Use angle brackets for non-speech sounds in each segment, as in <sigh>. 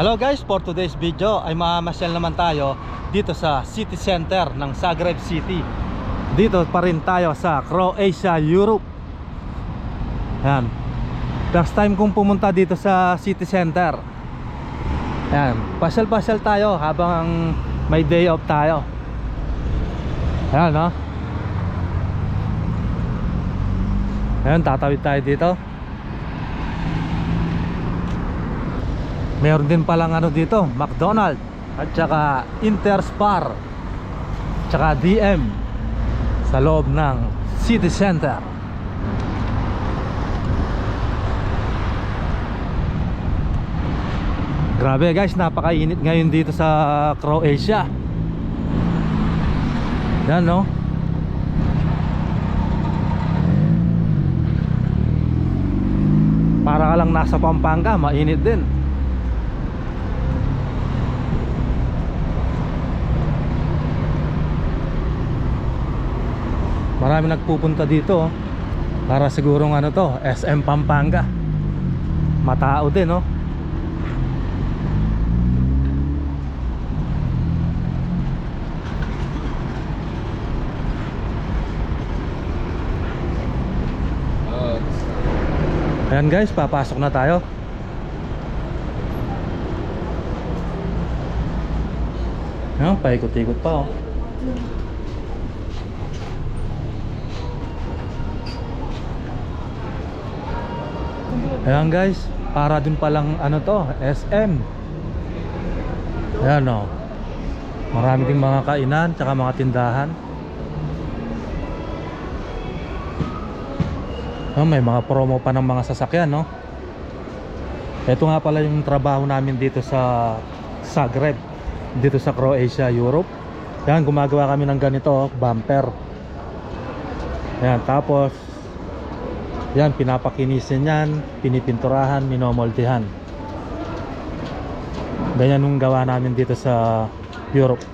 Hello guys, for today's video ay mamamasyal naman tayo dito sa city center ng Zagreb City. Dito pa rin tayo sa Croatia, Europe. Yan. First time kong pumunta dito sa city center. Yan. Pasyal-pasyal tayo habang may day off tayo. Yan, no? Ayan, tatawid tayo dito. Meron din palang ano dito, McDonald's at saka Interspar tsaka DM sa loob ng city center. Grabe guys, napakainit ngayon dito sa Croatia. Yan no. Para ka lang nasa Pampanga, mainit din. Marami nagpupunta dito oh. Para sigurong ano to SM Pampanga. Matao din oh. Ayan guys, papasok na tayo. Ayan, paikot-ikot pa oh Ayan guys, para din palang ano to, SM. Ayan o. Marami ding mga kainan, tsaka mga tindahan. Oh, may mga promo pa ng mga sasakyan, no? Ito nga pala yung trabaho namin dito sa Zagreb, dito sa Croatia, Europe. Yan, gumagawa kami ng ganito, oh, bumper. Yan, tapos yan, pinapakinisin yan, pinipinturahan, minomoldehan. Ganyan yung gawa namin dito sa Europe.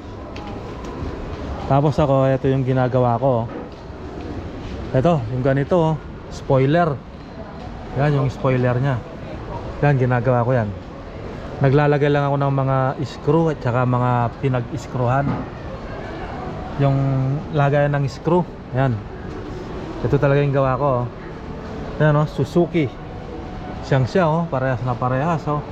Tapos ako, ito yung ginagawa ko. Ito, yung ganito, spoiler. Yan, yung spoiler niya. Yan, ginagawa ko yan. Naglalagay lang ako ng mga screw at saka mga pinag-screwhan. Yung lagayan ng screw. Yan. Ito talaga yung gawa ko. Oh. Yan oh, Suzuki. Siyang siya oh, parehas na parehas oh.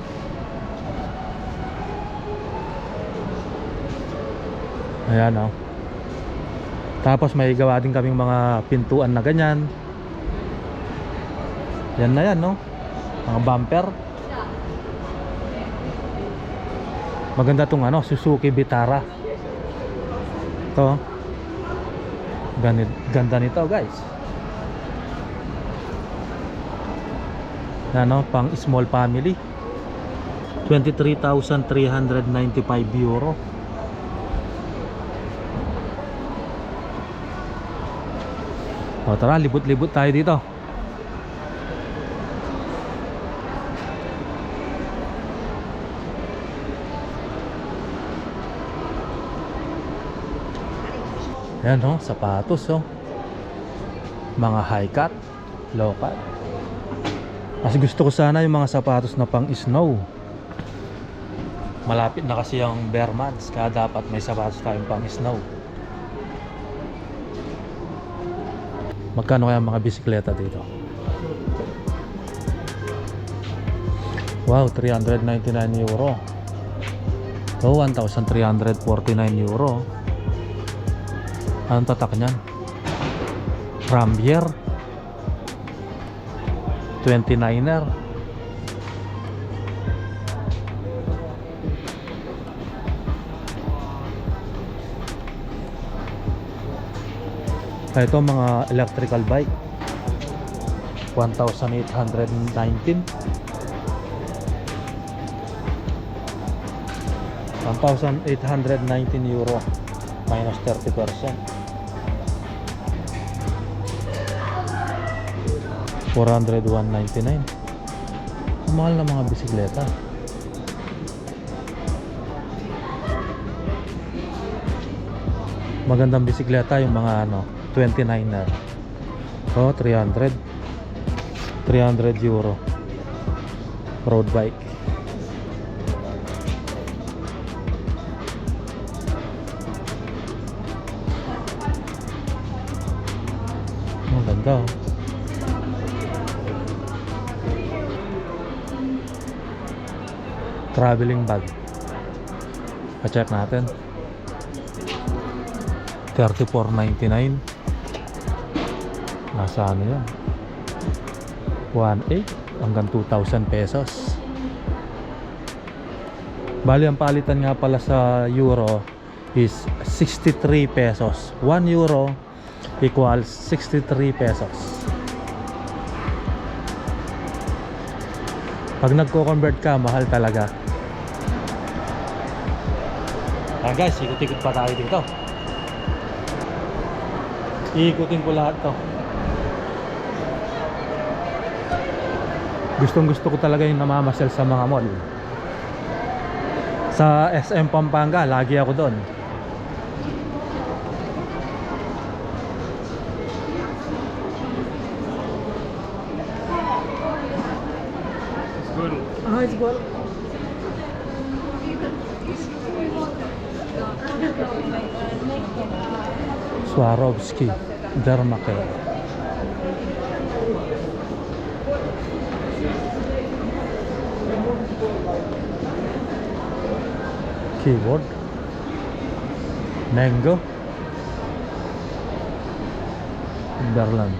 Ayan oh. Tapos may gawa din kaming mga pintuan na ganyan. Yan na yan no. Mga bumper. Maganda tong ano, Suzuki Vitara. Ito. oh. Ganit, ganda nito guys. Ano, pang small family 23,395 euro o tara libot-libot tayo dito Ayan oh, sapatos oh. Mga high cut, low cut. Mas gusto ko sana yung mga sapatos na pang snow. Malapit na kasi yung bare months, kaya dapat may sapatos tayong pang snow. Magkano kaya ang mga bisikleta dito? Wow, 399 euro. So, 1,349 euro. Anong tatak niyan? Rambier 29er Ah, ito mga electrical bike. 1,819 1,819 euro minus 30 percent 400, 199. Mahal na mga bisikleta. Magandang bisikleta yung mga ano, 29er. So, 300. 300 euro. Road bike. Ang ganda oh. Traveling bag. Pa-check natin. 34.99. Nasa ano yan? 1.8 hanggang 2,000 pesos. Bali, ang palitan nga pala sa euro is 63 pesos. 1 euro equals 63 pesos. Pag nagko-convert ka, mahal talaga. Ayan guys, ikot-ikot pa tayo dito. Iikutin ko lahat to. Gustong gusto ko talaga yung namamasyal sa mga mall. Sa SM Pampanga, lagi ako doon. Ah, it's good. Swarovski, Dermacare. Keyboard. Mango. Berland.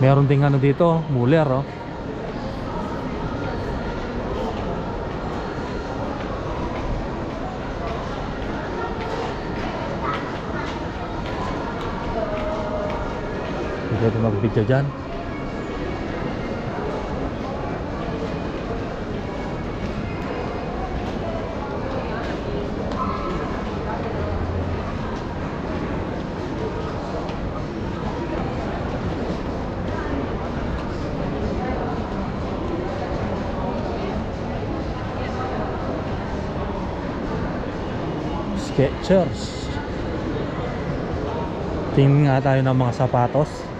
Meron ding ano dito, Muller oh. Pwede mag-video dyan. Skechers. Tingin nga tayo ng mga sapatos.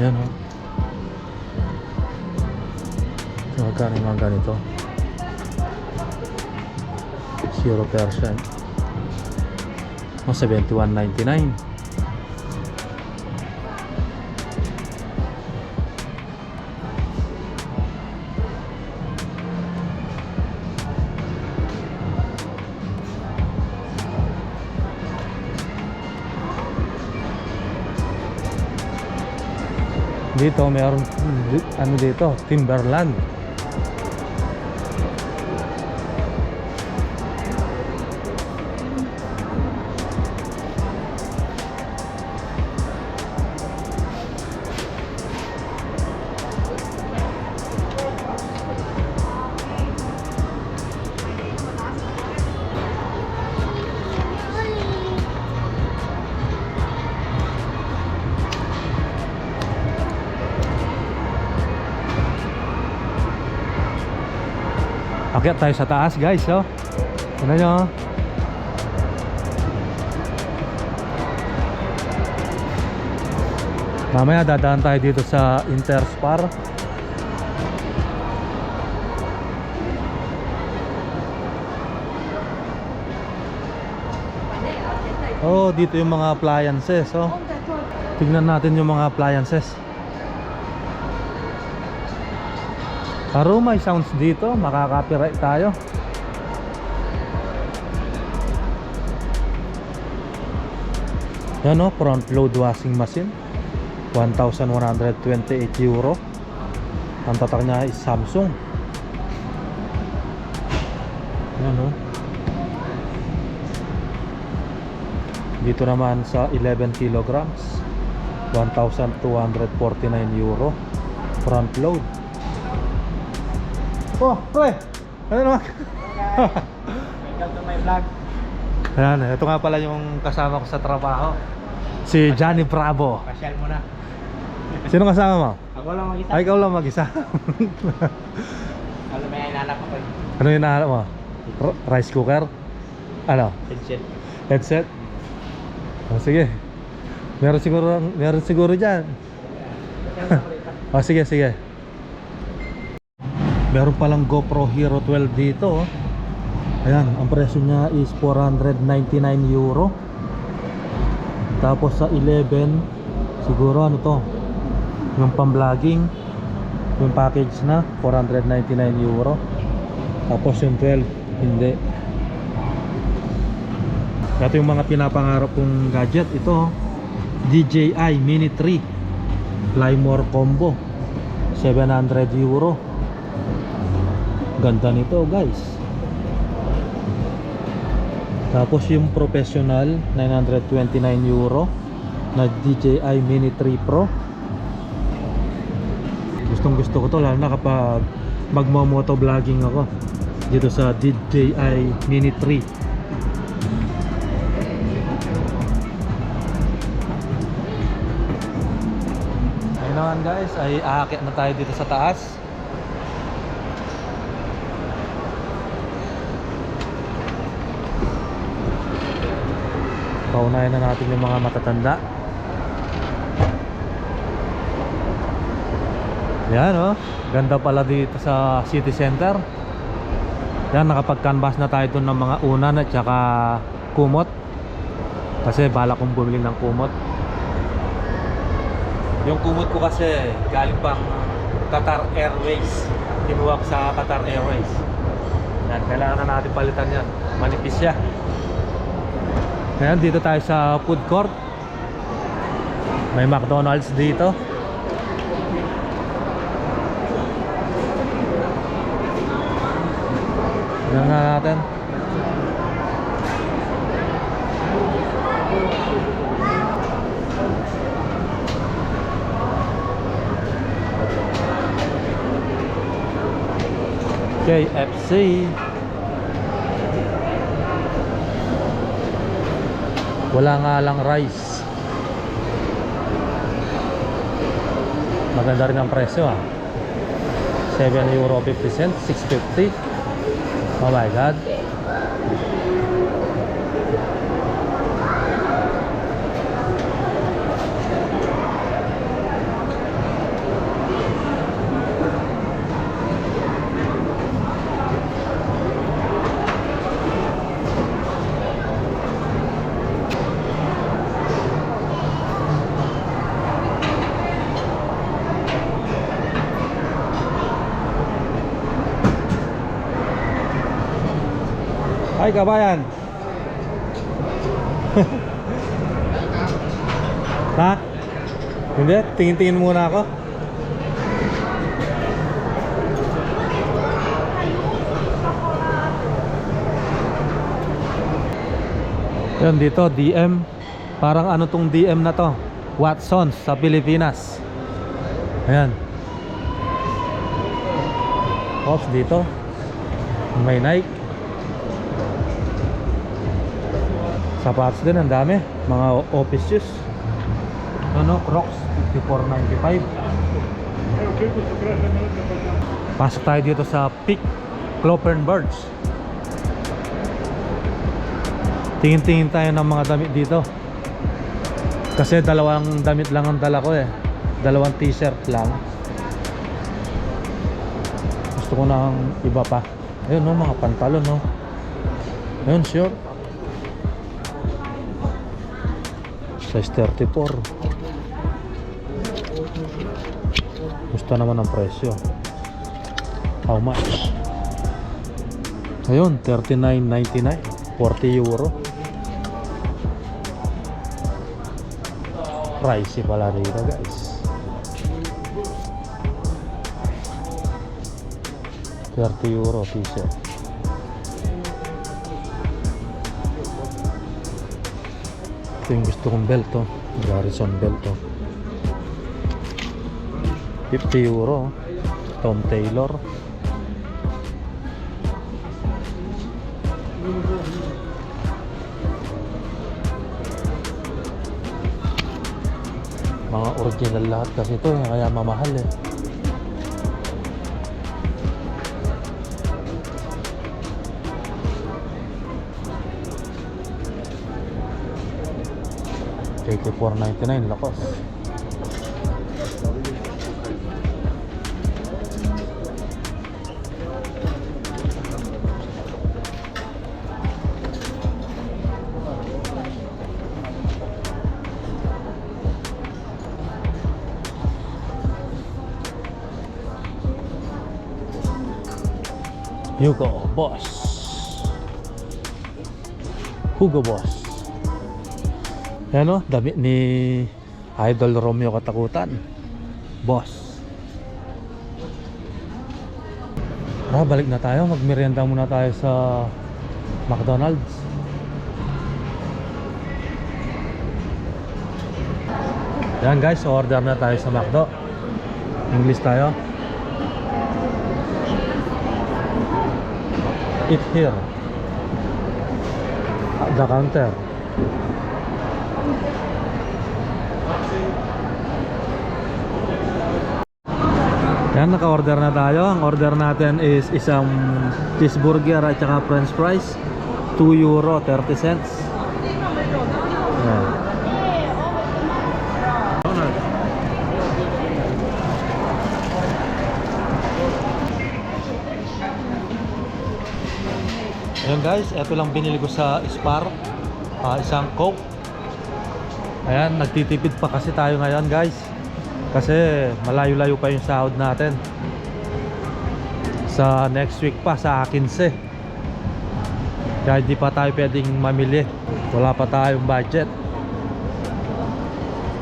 Ayan o. So, magkano yung mga ganito? 0%. Oh, 71.99. Dito meron ano dito, Timberland. Akyat tayo sa taas guys, oh. Ano nyo? oh. Mamaya dadaan tayo dito sa Interspar. Oh, dito yung mga appliances, oh. Tignan natin yung mga appliances. May sounds dito, makaka-copyright tayo. Yan o, front load washing machine. 1,128 euro. Ang tatak niya is Samsung. Yan o. Dito naman sa 11 kilograms. 1,249 euro. Front load. Oh, pre! Ano naman? Welcome to my vlog. Ayan, ito nga pala yung kasama ko sa trabaho. Si Johnny Bravo. Pasyal mo na. Sino kasama mo? Ako lang mag-isa. Ay, ikaw lang mag-isa. Mo yan, inanap ako eh. ano yung nahanap mo? R- rice cooker? Ano? Headset. Headset? Oh, sige. Meron siguro, meron siguro dyan. Oh, sige, sige. Meron palang GoPro Hero 12 dito. oh. Ayan, ang presyo niya is 499 euro. Tapos sa 11, siguro ano to? Yung pang-vlogging, yung package na 499 euro. Tapos yung 12, hindi. Ito yung mga pinapangarap kong gadget. Ito. DJI Mini 3 Flymore Combo 700 euro Ganda nito guys. Tapos yung professional 929 euro na DJI Mini 3 Pro. Gustong gusto ko to lalo na kapag magmo-moto vlogging ako dito sa DJI Mini 3 Ayun naman guys, ay aakyat na tayo dito sa taas. Paunayan na natin yung mga matatanda. Yan oh, ganda pala dito sa city center. Yan, nakapag-canvas na tayo ng mga unan at saka kumot. Kasi bala kong bumili ng kumot. Yung kumot ko kasi galing pang Qatar Airways. Kinuha sa Qatar Airways. Yan, kailangan na natin palitan yan. Manipis siya. Ngayon, dito tayo sa food court. May McDonald's dito. Yan nga natin. KFC Wala nga lang rice. Maganda rin ang presyo ah. 7 euro 50 cents 650 Oh my god Ay kabayan. <laughs> Ha? Hindi, tingin-tingin muna ako. Yan dito, DM Parang ano tong DM na to? Watsons sa Pilipinas. Ayan. Ops dito. May Nike Sapatos din, ang dami. Mga office shoes. Ano, Crocs, 54.95. Pasok tayo dito sa Peak Cloppern Birds. Tingin-tingin tayo ng mga damit dito. Kasi dalawang damit lang ang dala ko eh. Dalawang t-shirt lang. Gusto ko ng iba pa. Ayun no, mga pantalon no. Ayun, short. Size 34 Gusto naman ang presyo. How much? Ayun, 39.99 40 euro. Pricey pala dito guys. 30 euro t-shirt Ito yung gusto kong belt to. Garrison belt to. 50 euro. oh. Tom Taylor. Mga original lahat kasi ito eh, kaya mamahal eh. 84.99 lakas. Hugo Boss. Hugo Boss. Yan o, damit ni Idol Romeo Katakutan. Boss. Tara, balik na tayo. Magmerienda muna tayo sa McDonald's. Yan guys, order na tayo sa McDo. English tayo. Eat here. At the counter. Yan, naka-order na tayo. Ang order natin is isang cheeseburger at saka french fries. 2 euro 30 cents. Yan. Ayun guys, ito lang binili ko sa Spar. Ah, isang Coke. Ayan, nagtitipid pa kasi tayo ngayon guys. Kasi malayo-layo pa yung sahod natin. Sa next week pa, sa 15. Kaya hindi pa tayo pwedeng mamili. Wala pa tayong budget.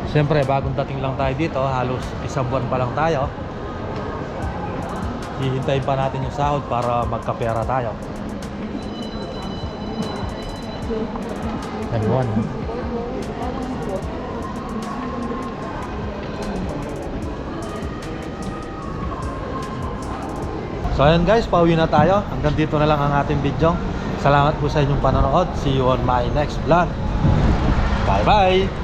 Siyempre, bagong dating lang tayo dito. Halos isang buwan pa lang tayo. Hihintayin pa natin yung sahod para magkapera tayo. M1. So ayan guys, pauwi na tayo. Hanggang dito na lang ang ating video. Salamat po sa inyong panonood. See you on my next vlog. Bye bye!